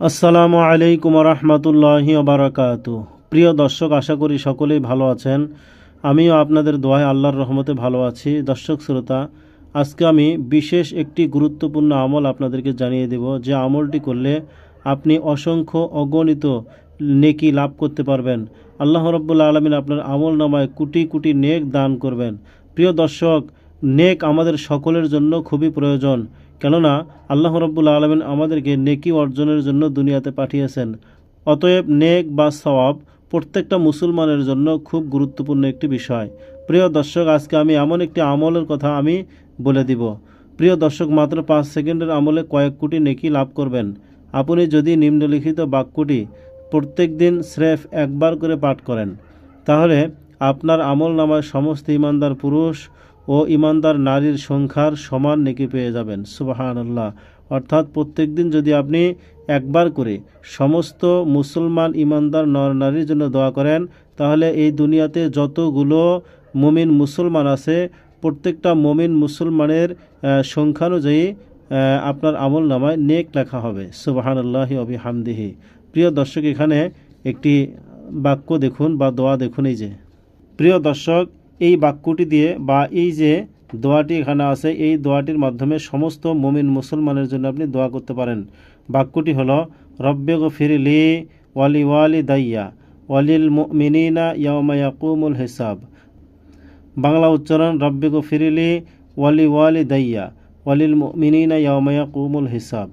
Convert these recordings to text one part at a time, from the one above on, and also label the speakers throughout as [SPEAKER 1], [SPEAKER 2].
[SPEAKER 1] আসসালামু আলাইকুম রহমতুল্লাহি বারাকাত প্রিয় দর্শক, আশা করি সকলেই ভালো আছেন। আমিও আপনাদের দোয়ায় আল্লাহর রহমতে ভালো আছি। দর্শক, শ্রোতা, আজকে আমি বিশেষ একটি গুরুত্বপূর্ণ আমল আপনাদেরকে জানিয়ে দেব। যে আমলটি করলে আপনি অসংখ্য অগণিত নেকি লাভ করতে পারবেন। আল্লাহ রব্বুল্লা আলমিন আপনার আমল নামায় কোটি কোটি নেক দান করবেন। প্রিয় দর্শক, নেক আমাদের সকলের জন্য খুবই প্রয়োজন। কেননা আল্লাহ রব্বুল আলমিন আমাদেরকে নেকি অর্জনের জন্য দুনিয়াতে পাঠিয়েছেন। অতএব নেক বা সওয়াব প্রত্যেকটা মুসলমানের জন্য খুব গুরুত্বপূর্ণ একটি বিষয়। প্রিয় দর্শক, আজকে আমি এমন একটি আমলের কথা আমি বলে দিব। প্রিয় দর্শক, মাত্র পাঁচ সেকেন্ডের আমলে কয়েক কোটি নেকি লাভ করবেন। আপনি যদি নিম্নলিখিত বাক্যটি প্রত্যেক দিন স্রেফ একবার করে পাঠ করেন, তাহলে আপনার আমল নামায় সমস্ত ইমানদার পুরুষ ও ইমানদার নারীর সংখ্যার সমান নেকি পেয়ে যাবেন। সুবাহান আল্লাহ অর্থাৎ প্রত্যেক দিন যদি আপনি একবার করে সমস্ত মুসলমান ইমানদার নর নারীর জন্য দোয়া করেন, তাহলে এই দুনিয়াতে যতগুলো মুমিন মুসলমান আছে, প্রত্যেকটা মমিন মুসলমানের সংখ্যানুযায়ী আপনার আমল নামায় নেক লেখা হবে। সুবাহান আল্লাহি অবি হামদিহি প্রিয় দর্শক, এখানে একটি বাক্য দেখুন বা দোয়া দেখুন এই যে। প্রিয় দর্শক এই বাক্যটি দিয়ে বা এই যে দোয়াটি এখানে আছে, এই দোয়াটির মাধ্যমে সমস্ত মমিন মুসলমানের জন্য আপনি দোয়া করতে পারেন। বাক্যটি হলো, রব্বে গো ফিরিলি ওয়ালি ওয়ালি দাইয়া ওয়ালিল মিনিনা ইয়াকুমুল হিসাব। বাংলা উচ্চারণ, রব্বে গো ফিরিলি ওয়ালি ওয়ালি দাইয়া ওয়ালিল মিনিনা ইয়াকুমুল হিসাব।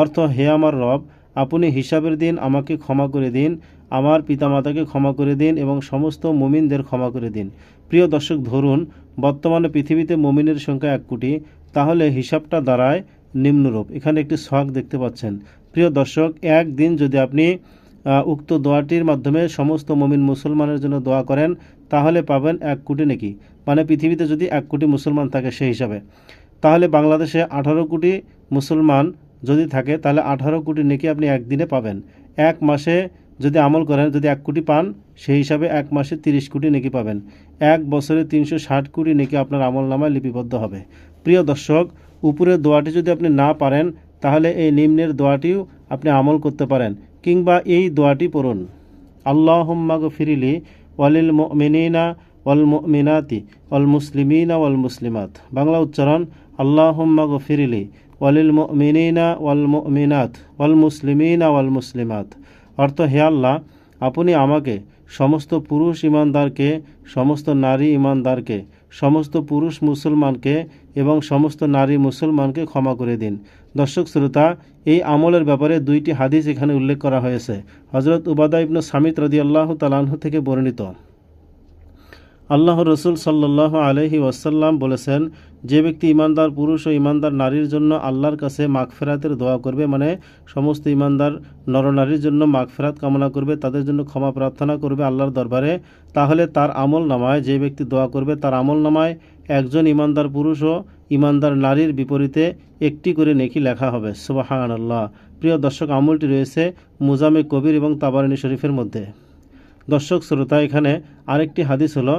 [SPEAKER 1] অর্থ, হে আমার রব আপনি হিসাবের দিন আমাকে ক্ষমা করে দিন, আমার পিতামাতাকে ক্ষমা করে দিন এবং সমস্ত মুমিনদের ক্ষমা করে দিন। প্রিয় দর্শক, ধরুন বর্তমানে পৃথিবীতে মুমিনের সংখ্যা এক কোটি, তাহলে হিসাবটা দাঁড়ায় নিম্নরূপ। এখানে একটি শখ দেখতে পাচ্ছেন। প্রিয় দর্শক, একদিন যদি আপনি উক্ত দোয়াটির মাধ্যমে সমস্ত মমিন মুসলমানের জন্য দোয়া করেন, তাহলে পাবেন এক কোটি নাকি? মানে পৃথিবীতে যদি এক কোটি মুসলমান থাকে সেই হিসাবে। তাহলে বাংলাদেশে আঠারো কোটি মুসলমান যদি থাকে, তাহলে আঠারো কোটি নেকি আপনি একদিনে পাবেন। এক মাসে যদি আমল করেন, যদি এক কোটি পান, সেই হিসাবে এক মাসে তিরিশ কোটি নেকি পাবেন। এক বছরে তিনশো ষাট কোটি নেকি আপনার আমল নামায় লিপিবদ্ধ হবে। প্রিয় দর্শক, উপরের দোয়াটি যদি আপনি না পারেন, তাহলে এই নিম্নের দোয়াটিও আপনি আমল করতে পারেন, কিংবা এই দোয়াটি পড়ুন। আল্লাহম্মাগ ফিরিলি ওয়ালিল মিনিনা ওয়াল মিনাতি ওয়াল মুসলিমিনা ওয়াল মুসলিমাত। বাংলা উচ্চারণ আল্লাহম্মাগ ফিরিলি ওয়ালিল মিনিনা ওয়াল মিনাত ওয়াল মুসলিমিনা ওয়াল মুসলিমাত অর্থ, হে আল্লাহ, আপনি আমাকে, সমস্ত পুরুষ ইমানদারকে, সমস্ত নারী ইমানদারকে, সমস্ত পুরুষ মুসলমানকে এবং সমস্ত নারী মুসলমানকে ক্ষমা করে দিন। দর্শক, শ্রোতা, এই আমলের ব্যাপারে দুইটি হাদিস এখানে উল্লেখ করা হয়েছে। হজরত উবাদা ইবনু সামিত রদি আল্লাহ তালাহ থেকে বর্ণিত। আল্লাহ রসুল সাল্লাহ আলহি ওয়াসাল্লাম বলেছেন, যে ব্যক্তি ইমানদার পুরুষ ও ইমানদার নারীর জন্য আল্লাহর কাছে মাগফেরাতের দোয়া করবে মানে সমস্ত ইমানদার নরনারীর জন্য মাগফেরাত কামনা করবে, তাদের জন্য ক্ষমা প্রার্থনা করবে আল্লাহর দরবারে, তাহলে তার আমল নামায়, যে ব্যক্তি দোয়া করবে, তার আমল নামায় একজন ইমানদার পুরুষ ও ইমানদার নারীর বিপরীতে একটি করে নেকি লেখা হবে। সুবাহান আল্লাহ প্রিয় দর্শক, আমলটি রয়েছে মুজামে কবির এবং তাবারানি শরীফের মধ্যে। দর্শক, শ্রোতা, এখানে আরেকটি হাদিস হলো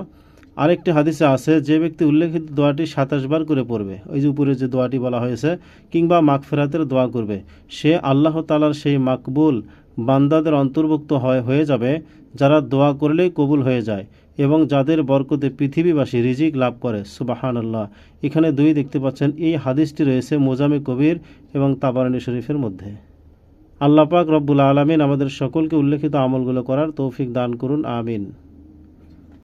[SPEAKER 1] আরেকটি হাদিসে আছে, যে ব্যক্তি উল্লেখিত দোয়াটি সাতাশ বার করে পড়বে, ওই যে উপরে যে দোয়াটি বলা হয়েছে, কিংবা মাগফেরাতের দোয়া করবে, সে আল্লাহ তালার সেই মাকবুল বান্দাদের অন্তর্ভুক্ত হয়, হয়ে যাবে, যারা দোয়া করলেই কবুল হয়ে যায়, এবং যাদের বরকতে পৃথিবীবাসী রিজিক লাভ করে সুবাহান আল্লাহ এখানে দুই দেখতে পাচ্ছেন, এই হাদিসটি রয়েছে মোজামে কবির এবং তাবারানি শরীফের মধ্যে। আল্লাপাক রব্বুল আলমিন আমাদের সকলকে উল্লেখিত আমলগুলো করার তৌফিক দান করুন, আমিন।